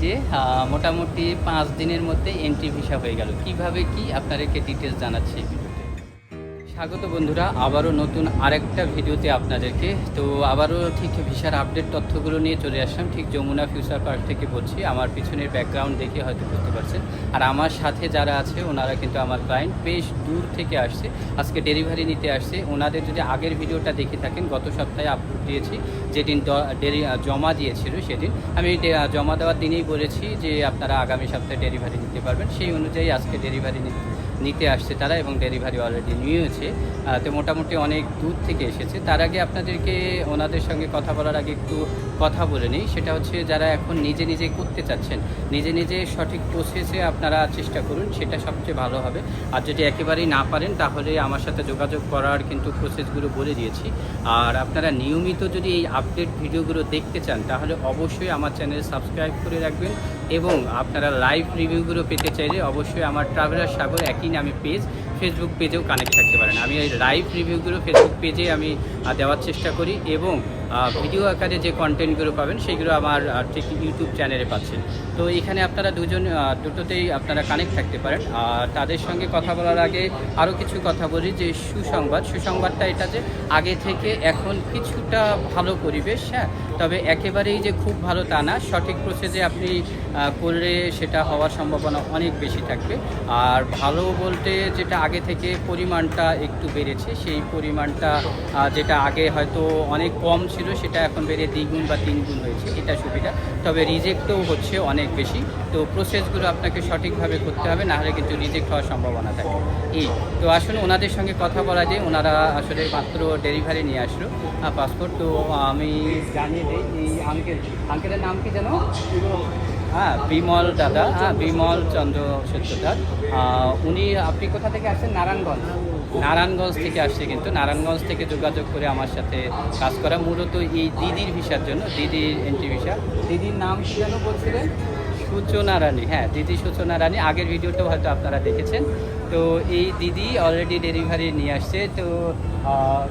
যে মোটামুটি পাঁচ দিনের মধ্যে এন্ট্রি ভিসা হয়ে গেল। কীভাবে কি? আপনাদেরকে ডিটেলস জানাচ্ছি। স্বাগত বন্ধুরা, আবারও নতুন আরেকটা ভিডিওতে আপনাদেরকে। তো আবারও ঠিক ভিসার আপডেট তথ্যগুলো নিয়ে চলে আসলাম। ঠিক যমুনা ফিউচার পার্ক থেকে বলছি, আমার পিছনের ব্যাকগ্রাউন্ড দেখে হয়তো বুঝতে পারছেন। আর আমার সাথে যারা আছে, ওনারা কিন্তু আমার ক্লায়েন্ট বেশ দূর থেকে আসছে, আজকে ডেলিভারি নিতে আসছে। ওনাদের যদি আগের ভিডিওটা দেখে থাকেন, গত সপ্তাহে আপলোড দিয়েছি, যেদিন জমা দিয়েছিল সেদিন। আমি জমা দেওয়ার দিনেই বলেছি যে আপনারা আগামী সপ্তাহে ডেলিভারি নিতে পারবেন। সেই অনুযায়ী আজকে ডেলিভারি নিতে নিতে আসছে তারা এবং ডেলিভারি অলরেডি নিয়েছে। তো মোটামুটি অনেক দূর থেকে এসেছে। তার আগে আপনাদেরকে ওনাদের সঙ্গে কথা বলার আগে একটু কথা বলে নিই। সেটা হচ্ছে যারা এখন নিজে নিজে করতে চাচ্ছেন, নিজে নিজে সঠিক প্রসেসে আপনারা চেষ্টা করুন, সেটা সবচেয়ে ভালো হবে। আর যদি একেবারেই না পারেন, তাহলে আমার সাথে যোগাযোগ করার কিন্তু প্রসেসগুলো বলে দিয়েছি। আর আপনারা নিয়মিত যদি এই আপডেট ভিডিওগুলো দেখতে চান, তাহলে অবশ্যই আমার চ্যানেল সাবস্ক্রাইব করে রাখবেন এবং আপনারা লাইভ রিভিউগুলো পেতে চাইলে অবশ্যই আমার ট্রাভেলার সাগর একই নামে পেজ ফেসবুক পেজেও কানেক্ট থাকতে পারেন। আমি এই লাইভ রিভিউগুলো ফেসবুক পেজে আমি দেওয়ার চেষ্টা করি এবং ভিডিও আকারে যে কন্টেন্টগুলো পাবেন, সেগুলো আমার ঠিক ইউটিউব চ্যানেলে পাচ্ছেন। তো এখানে আপনারা দুজন দুটোতেই আপনারা কানেক্ট থাকতে পারেন। আর তাদের সঙ্গে কথা বলার আগে আরও কিছু কথা বলি, যে সুসংবাদ। সুসংবাদটা এটা যে আগে থেকে এখন কিছুটা ভালো পরিবেশ হ্যাঁ? তবে একেবারেই যে খুব ভালো তা না। সঠিক প্রসেসে আপনি করলে সেটা হওয়ার সম্ভাবনা অনেক বেশি থাকবে। আর ভালো বলতে যেটা আগে থেকে পরিমাণটা একটু বেড়েছে, সেই পরিমাণটা যেটা আগে হয়তো অনেক কম ছিল সেটা এখন বেড়ে দ্বিগুণ বা তিনগুণ হয়েছে। এটা সুবিধা। তবে রিজেক্টও হচ্ছে অনেক বেশি। তো প্রসেসগুলো আপনাকে সঠিকভাবে করতে হবে নাহলে কিন্তু রিজেক্ট হওয়ার সম্ভাবনা থাকে। এই, তো আসুন ওনাদের সঙ্গে কথা বলা যায়। ওনারা আসলে মাত্র ডেলিভারি নিয়ে আসলো পাসপোর্ট তো আমি জানিয়ে দিই এই আঙ্কেল আঙ্কেলের নাম কি জানো হ্যাঁ বিমল দাদা। হ্যাঁ বিমল চন্দ্র সত্যদার উনি, আপনি কোথা থেকে আসছেন? নারায়ণগঞ্জ। নারায়ণগঞ্জ থেকে আসছে কিন্তু নারায়ণগঞ্জ থেকে যোগাযোগ করে আমার সাথে কাজ করা। মূলত এই দিদির ভিসার জন্য, দিদির এন্ট্রি ভিসা। দিদির নাম কি যেন বলছিলেন? সূচনা রানী। হ্যাঁ দিদি সূচনা রানী। আগের ভিডিওটাও হয়তো আপনারা দেখেছেন। তো এই দিদি অলরেডি ডেলিভারি নিয়ে আসছে। তো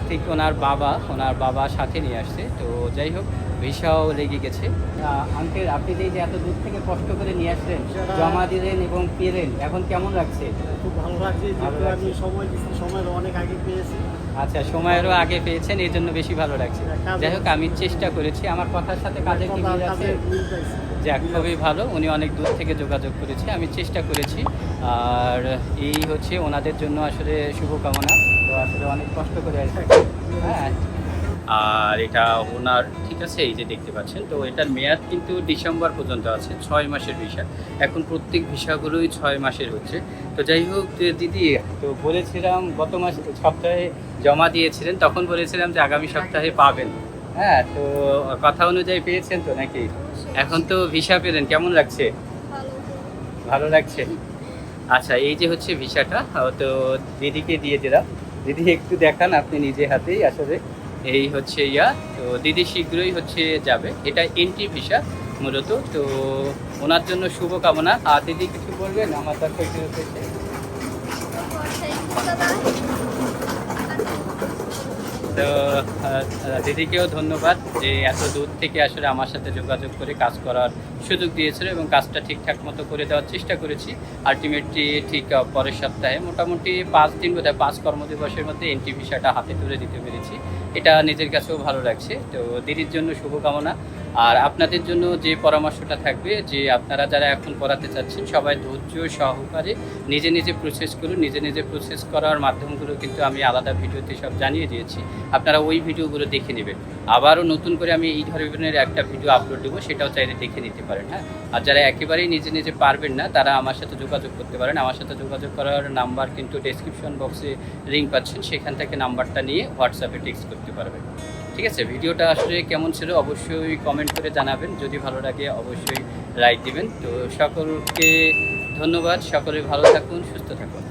ঠিক ওনার বাবা ওনার বাবা সাথে নিয়ে আসছে। তো যাই হোক ভিসাও লেগে গেছে। আঙ্কেল আপনি যে যে এত দূর থেকে কষ্ট করে নিয়ে আসলেন জমা দিলেন এবং পেলেন এখন কেমন লাগছে? খুব ভালো লাগছে যেহেতু আমি সময় দিচ্ছি সময়ের অনেক আগে পেয়েছি। আচ্ছা সময়েরও আগে পেয়েছেন এই জন্য বেশি ভালো লাগছে। যাই হোক আমি চেষ্টা করেছি আমার কথার সাথে কাজে কি মিল আছে। যাক খুবই ভালো উনি অনেক দূর থেকে যোগাযোগ করেছে আমি চেষ্টা করেছি। আর এই হচ্ছে ওনাদের জন্য আসলে শুভকামনা। তো আসলে অনেক কষ্ট করে আসছে। হ্যাঁ আর এটা ওনার ঠিক আছে এই যে দেখতে পাচ্ছেন তো এটার মেয়াদ কিন্তু ডিসেম্বর পর্যন্ত আছে ছয় মাসের ভিসা। এখন প্রত্যেক ভিসাগুলোই ছয় মাসের হচ্ছে। তো যাই হোক দিদি তো বলেছিলাম গত মাস সপ্তাহে জমা দিয়েছিলেন তখন বলেছিলাম যে আগামী সপ্তাহে পাবেন। হ্যাঁ তো কথা অনুযায়ী পেয়েছেন তো নাকি? এখন তো ভিসা পেলেন কেমন লাগছে? ভালো লাগছে? আচ্ছা এই যে হচ্ছে ভিসাটা তো দিদিকে দিয়ে দিলাম। দিদি একটু দেখান আপনি নিজে হাতেই আসলে এই হচ্ছে ইয়া, তো দিদি শীঘ্রই হচ্ছে যাবে। এটা এন্ট্রি ভিসা মূলত, তো ওনার জন্য শুভকামনা। আর দিদি কিছু বলবেন? আমার দর্শকদের তো দিদিকেও ধন্যবাদ যে এত দূর থেকে আসলে আমার সাথে যোগাযোগ করে কাজ করার সুযোগ দিয়েছিল এবং কাজটা ঠিকঠাক মতো করে দেওয়ার চেষ্টা করেছি। আলটিমেটলি ঠিক পরের সপ্তাহে মোটামুটি পাঁচ দিন বোধহয় পাঁচ কর্মদিবসের মধ্যে এন্ট্রি ভিসাটা হাতে তুলে দিতে পেরেছি। এটা নিজের কাছেও ভালো লাগছে। তো দিদির জন্য শুভকামনা। আর আপনাদের জন্য যে পরামর্শটা থাকবে যে আপনারা যারা এখন পড়াতে চাচ্ছেন, সবাই ধৈর্য সহকারে নিজে নিজে প্রসেস করুন, নিজে নিজে প্রসেস করার মাধ্যমগুলো কিন্তু আমি আলাদা ভিডিওতে সব জানিয়ে দিয়েছি। আপনারা ওই ভিডিওগুলো দেখে নেবেন। আবারও নতুন করে আমি এই ধরনের একটা ভিডিও আপলোড দেবো, সেটাও চাইলে দেখে নিতে পারেন হ্যাঁ? আর যারা একেবারেই নিজে নিজে পারবেন না, তারা আমার সাথে যোগাযোগ করতে পারেন। আমার সাথে যোগাযোগ করার নাম্বার কিন্তু ডেসক্রিপশন বক্সে লিঙ্ক পাচ্ছেন, সেখান থেকে নাম্বারটা নিয়ে হোয়াটসঅ্যাপে টেক্সট করতে পারবেন। ঠিক আছে, ভিডিওটা আসলে কেমন ছিল অবশ্যই কমেন্ট করে জানাবেন। যদি ভালো লাগে অবশ্যই লাইক দিবেন। তো সকলকে ধন্যবাদ। সকলে ভালো থাকুন, সুস্থ থাকুন।